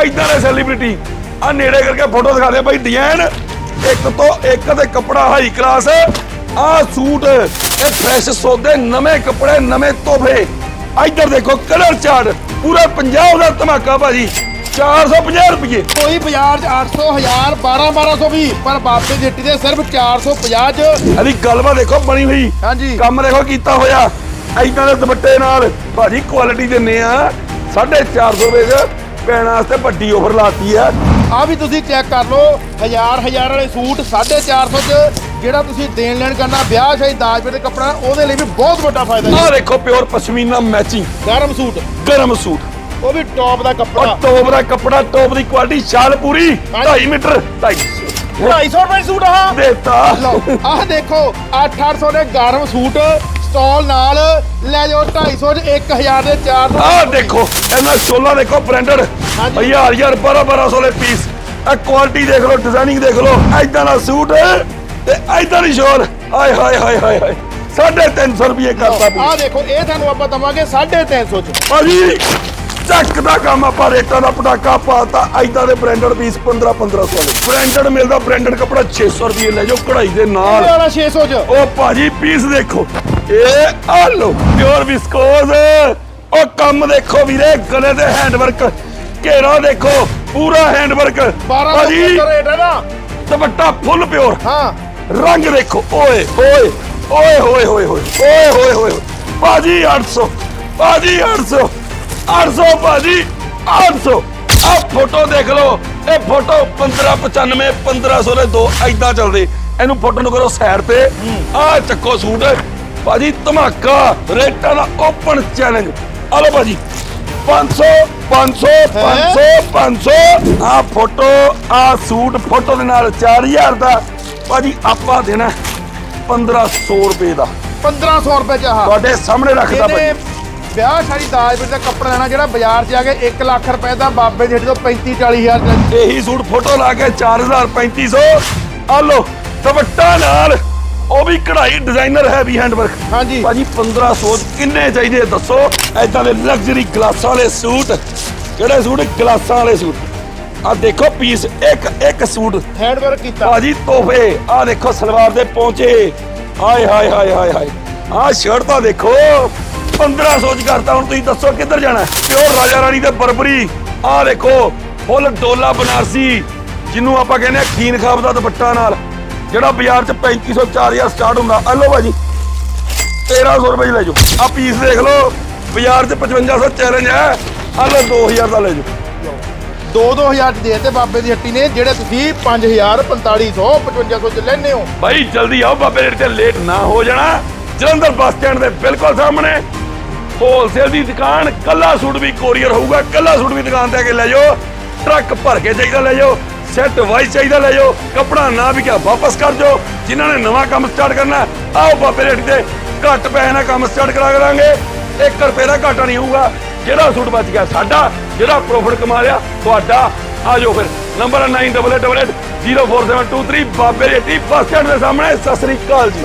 ਐਦਾਂ ਦੇ ਸੈਲੀਬ੍ਰਿਟੀ ਆ ਨੇੜੇ ਕਰਕੇ ਫੋਟੋ ਦਿਖਾ ਦੇ ਬਾਈ ਡਿਜ਼ਾਈਨ ਇੱਕ ਤੋਂ ਇੱਕ ਤੇ ਕੱਪੜਾ ਹਾਈ ਕਲਾਸ ਆ ਸੂਟ ਇਹ ਫਰੈਸ਼ ਸੌਦੇ ਨਵੇਂ ਕੱਪੜੇ ਨਵੇਂ ਤੋਹਫੇ। ਇੱਧਰ ਦੇਖੋ ਕਲਰ ਚਾਰਟ ਪੂਰਾ ਪੰਜਾਬ ਦਾ ਧਮਾਕਾ ਭਾਜੀ। 450 ਰੁਪਏ ਕੋਈ ਬਾਜ਼ਾਰ 'ਚ 800 1000 12 1200 ਵੀ ਪਰ ਬਾਬੇ ਹੱਟੀ ਦੇ ਸਿਰਫ 450 'ਚ। ਇਹਦੀ ਗੱਲਬਾਤ ਦੇਖੋ ਬਣੀ ਹੋਈ। ਹਾਂਜੀ। ਕੰਮ ਦੇਖੋ ਕੀਤਾ ਹੋਇਆ। ਐਦਾਂ ਦੇ ਦੁਪੱਟੇ ਨਾਲ। ਭਾਜੀ ਕੁਆਲਿਟੀ ਦਿੰਨੇ ਆ। 450 ਰੁਪਏ ਚ ਪੈਣ ਵਾਸਤੇ ਵੱਡੀ ਆਫਰ ਲਾਤੀ ਆ। ਆ ਵੀ ਤੁਸੀਂ ਚੈੱਕ ਕਰ ਲਓ ਹਜ਼ਾਰ ਹਜ਼ਾਰ ਵਾਲੇ ਸੂਟ 450 'ਚ ਜਿਹੜਾ ਤੁਸੀਂ ਦੇਣ ਲੈਣ ਕਰਨਾ ਵਿਆਹ ਸ਼ਾਦੀ ਦਾਜ ਦੇ ਕੱਪੜਾ ਉਹਦੇ ਲਈ ਵੀ ਬਹੁਤ ਵੱਡਾ ਫਾਇਦਾ ਆਹ ਜੀ ਦੇਖੋ ਪਿਓਰ ਪਸ਼ਮੀਨਾ ਮੈਚਿੰਗ ਗਰਮ ਸੂਟ। ਗਰਮ ਸੂਟ। ਉਹ ਵੀ ਟੌਪ ਦਾ ਔਰ ਕੱਪੜਾ ਟੋਪ ਦਾ ਕੱਪੜਾ ਟੋਪ ਦੀ ਕੁਆਲਿਟੀ ਸ਼ਾਲ ਪੂਰੀ। 2.5 ਮੀਟਰ 2.5 250 ਰੁਪਏ ਸੂਟ ਆ। ਦੇਤਾ। ਲਓ ਆਹ ਦੇਖੋ 8-800 ਦੇ ਗਰਮ ਸੂਟ ਸਟਾਲ ਨਾਲ ਲੈ ਜਾਓ 250 ਚ 1000 ਦੇ 400 ਆਹ ਦੇਖੋ ਇਹਨਾਂ ਸ਼ੋਲਾ ਦੇਖੋ ਬ੍ਰਾਂਡਡ ਹਾਂਜੀ। ਹਜ਼ਾਰ ਹਜ਼ਾਰ 12 1200 ਦੇ ਪੀਸ ਇਹ ਕੁਆਲਿਟੀ ਦੇਖ ਲਓ ਡਿਜ਼ਾਈਨਿੰਗ ਦੇਖ ਲਓ ਐਦਾਂ ਦਾ ਸੂਟ ਤੇ ਐਦਾਂ ਦੀ ਸ਼ੋਲ ਹਾਏ ਹਾਏ ਹਾਏ ਹਾਏ ਹਾਏ। 350 ਰੁਪਏ ਕਰਤਾ ਪੂਰਾ ਆਹ ਦੇਖੋ ਇਹ ਤੁਹਾਨੂੰ ਆਪਾਂ ਦਵਾਂਗੇ 350 ਚ। ਭਾਜੀ ਚੱਕ ਦਾ ਕੰਮ ਆਪਾਂ ਰੇਟਾਂ ਦਾ ਪਟਾਕਾ ਪਾਤਾ ਐਦਾਂ ਦੇ ਬ੍ਰਾਂਡਡ ਪੀਸ 15 1500 ਦੇ। ਬ੍ਰਾਂਡਡ ਮਿਲਦਾ ਬ੍ਰਾਂਡਡ ਕੱਪੜਾ 600 ਰੁਪਏ ਲੈ ਜਾਓ ਕਢਾਈ ਦੇ ਇਹ ਨਾਲ ਵਾਲਾ 600 ਚ। ਉਹ ਭਾਜੀ ਪੀਸ ਦੇਖੋ। ਇਹ ਆ ਲੋ ਪਿਓਰ ਵਿਸਕੋਜ਼ ਉਹ ਕੰਮ ਦੇਖੋ ਵੀਰੇ ਗਲੇ ਤੇ ਹੈਂਡਵਰਕ ਘੇਰਾ ਦੇਖੋ ਪੂਰਾ ਹੈਂਡਵਰਕ 12 ਭਾਜੀ ਦਾ ਰੇਟ ਹੈ ਨਾ। ਦੁਪੱਟਾ ਫੁੱਲ ਪਿਓਰ ਹਾਂ। ਰੰਗ ਦੇਖੋ ਓਏ ਓਏ ਓਏ ਹੋਏ ਹੋਏ ਹੋਏ ਓਏ ਹੋਏ ਹੋਏ। ਭਾਜੀ 800 ਭਾਜੀ 800 800 ਭਾਜੀ 800 ਆ ਫੋਟੋ ਦੇਖ ਲਓ ਇਹ ਫੋਟੋ 1595 1500 ਦੇ ਦੋ ਐਦਾਂ ਚੱਲਦੇ। ਇਹਨੂੰ ਫੋਟੋ ਨੂੰ ਕਰੋ ਸਾਈਡ ਤੇ। ਆ ਚੱਕੋ ਸੂਟ। ਭਾਜੀ ਧਮਾਕਾ ਰੇਟਾਂ ਦਾ ਓਪਨ ਚੈਲੰਜ ਆ ਲਓ ਭਾਜੀ 500 500 500 500 ਆ ਫੋਟੋ ਆ ਸੂਟ ਫੋਟੋ ਦੇ ਨਾਲ 4000 ਦਾ। ਭਾਜੀ ਆਪਾਂ ਦੇਣਾ 1500 ਰੁਪਏ ਦਾ। 1500 ਰੁਪਏ ਚ ਆਹ। ਤੁਹਾਡੇ ਸਾਹਮਣੇ ਰੱਖਦਾ ਇਹਨੇ ਭਾਜੀ। ਵਿਆਹ ਸ਼ਾਦੀ ਦਾਜ ਵਿੱਚ ਦਾ ਕੱਪੜਾ ਲੈਣਾ ਜਿਹੜਾ ਬਾਜ਼ਾਰ 'ਚ ਆ ਕੇ 1 ਲੱਖ ਰੁਪਏ ਦਾ ਬਾਬੇ ਦੀ ਤੋਂ 35 40 ਹਜ਼ਾਰ ਦਾ। ਇਹੀ ਸੂਟ ਫੋਟੋ ਲਾ ਕੇ 4000 3500 ਆ ਲਓ ਦੁਪੱਟਾ ਨਾਲ ਉਹ ਵੀ ਕਢਾਈ ਡਿਜ਼ਾਈਨਰ ਹੈਵੀ ਹੈਂਡਵਰਕ ਹਾਂਜੀ। ਭਾਜੀ 1500 ਚ ਕਿੰਨੇ ਚਾਹੀਦੇ ਆ ਦੱਸੋ? ਐਦਾਂ ਦੇ ਲਗਜ਼ਰੀ ਗਲਾਸਾਂ ਵਾਲੇ ਸੂਟ। ਕਿਹੜੇ ਸੂਟ? ਗਲਾਸਾਂ ਵਾਲੇ ਸੂਟ। ਆ ਦੇਖੋ ਪੀਸ ਇੱਕ ਇੱਕ ਸੂਟ। ਹੈਂਡ ਵਰਕ ਕੀਤਾ। ਭਾਜੀ ਤੋਹਫੇ ਆ ਦੇਖੋ ਸਲਵਾਰ ਦੇ ਪਹੁੰਚੇ ਹਾਏ ਹਾਏ ਹਾਏ ਹਾਏ ਹਾਏ। ਆ ਸ਼ਰਟ ਤਾਂ ਦੇਖੋ 1500 ਚ ਕਰਤਾ ਹੁਣ ਤੁਸੀਂ ਦੱਸੋ ਕਿੱਧਰ ਜਾਣਾ ਪਿਓਰ ਰਾਜਾ ਰਾਣੀ ਦੇ ਬਰਬਰੀ ਆ ਦੇਖੋ ਫੁੱਲ ਡੋਲਾ ਬਨਾਰਸੀ ਜਿਹਨੂੰ ਆਪਾਂ ਕਹਿੰਦੇ ਆ ਖੀਨ ਖਾਬ ਦਾ ਦੁਪੱਟਾ ਨਾਲ। ਜਿਹੜਾ ਬਾਜ਼ਾਰ ਚ 3500 4000 ਸਟਾਰਟ ਹੁੰਦਾ ਆ ਲਓ ਭਾਜੀ। 1300 ਰੁਪਏ 'ਚ ਲੈ ਜਾਓ। ਆ ਪੀਸ ਦੇਖ ਲਓ ਬਾਜ਼ਾਰ ਚ 5500 ਚੈਲੰਜ ਹੈ। ਆ ਲਓ 2000 ਦਾ ਲੈ ਜਾਓ। 2-2000 ਚ ਦੇ ਤੇ ਬਾਬੇ ਦੀ ਹੱਟੀ ਨੇ ਜਿਹੜੇ ਤੁਸੀਂ 5000 4500 5500 ਚ ਲੈਣੇ ਹੋ। ਭਾਈ ਜਲਦੀ ਆਓ ਬਾਬੇ ਰੇਟ ਤੇ ਲੇਟ ਨਾ ਹੋ ਜਾਣਾ। ਜਲੰਧਰ ਬੱਸ ਸਟੈਂਡ ਦੇ ਬਿਲਕੁਲ ਸਾਹਮਣੇ। ਹੋਲਸੇਲ ਦੀ ਦੁਕਾਨ ਕੱਲਾ ਸੂਟ ਵੀ ਕੋਰੀਅਰ ਹੋਊਗਾ ਕੱਲਾ ਸੂਟ ਵੀ ਦੁਕਾਨ ਤੇ ਆ ਕੇ ਲੈ ਜਾਓ। ਟਰੱਕ ਭਰ ਕੇ ਚਾਹੀਦਾ ਲੈ ਜਾਓ। ਸੈੱਟ ਵਾਈਜ਼ ਚਾਹੀਦਾ ਲੈ ਜਾਓ, ਕੱਪੜਾ ਨਾ ਵੀ ਕਿਆ ਵਾਪਸ ਕਰ ਜਾਓ। ਜਿਨ੍ਹਾਂ ਨੇ ਨਵਾਂ ਕੰਮ ਸਟਾਰਟ ਕਰਨਾ, ਆਓ ਬਾਬੇ ਰੇਟ ਤੇ ਘੱਟ ਪੈਸੇ ਨਾਲ ਕੰਮ ਸਟਾਰਟ ਕਰਾ ਕਰਾਂਗੇ 1 ਰੁਪਏ ਦਾ ਘਾਟਾ ਨਹੀਂ ਹੋਊਗਾ। ਜਿਹੜਾ ਸੂਟ ਬਚ ਗਿਆ ਸਾਡਾ, ਜਿਹੜਾ ਪ੍ਰੋਫਿਟ ਕਮਾ ਲਿਆ ਤੁਹਾਡਾ। ਆ ਜਾਓ ਫਿਰ, ਨੰਬਰ 9888 04723 ਬਾਬੇ ਰੇਟੀ ਬੱਸ ਸਟੈਂਡ ਦੇ ਸਾਹਮਣੇ। ਸਤਿ ਸ੍ਰੀ ਅਕਾਲ ਜੀ।